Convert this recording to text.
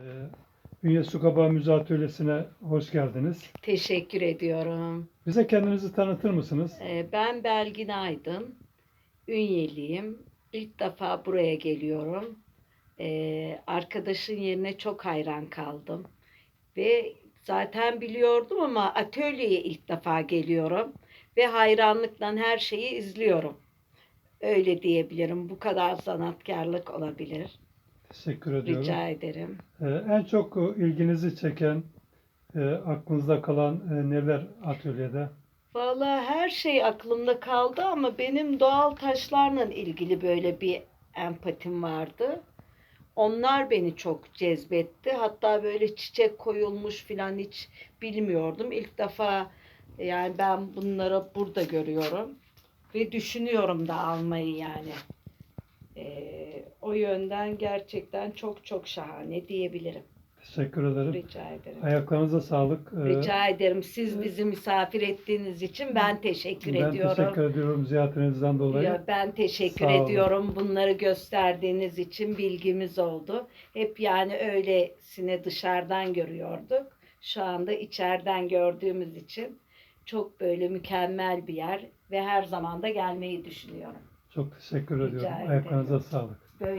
Ee, Ünye Su Kabağı Müze Atölyesi'ne hoş geldiniz. Teşekkür ediyorum. Bize kendinizi tanıtır mısınız? Ee, Ben Belgin Aydın. Ünyeliyim. İlk defa buraya geliyorum. Ee, Arkadaşın yerine çok hayran kaldım. Ve zaten biliyordum ama atölyeye ilk defa geliyorum. Ve hayranlıkla her şeyi izliyorum. Öyle diyebilirim. Bu kadar sanatkarlık olabilir. Teşekkür ediyorum. Rica ederim. Ee, En çok e, ilginizi çeken, e, aklınızda kalan e, neler atölyede? Vallahi her şey aklımda kaldı ama benim doğal taşlarla ilgili böyle bir empatim vardı. Onlar beni çok cezbetti. Hatta böyle çiçek koyulmuş filan hiç bilmiyordum. İlk defa yani ben bunları burada görüyorum ve düşünüyorum da almayı yani. Ee, o yönden gerçekten çok çok şahane diyebilirim. Teşekkür ederim. Rica ederim. Ayaklarınıza sağlık. Ee, Rica ederim. Siz bizi misafir ettiğiniz için ben teşekkür Ben ediyorum. teşekkür ediyorum ziyaretinizden dolayı. Ya ben teşekkür Sağ olun. ediyorum. Bunları gösterdiğiniz için bilgimiz oldu. Hep yani öylesine dışarıdan görüyorduk. Şu anda içeriden gördüğümüz için çok böyle mükemmel bir yer ve her zaman da gelmeyi düşünüyorum. Çok teşekkür Rica ediyorum. ederim. Ayaklarınıza sağlık. Böyle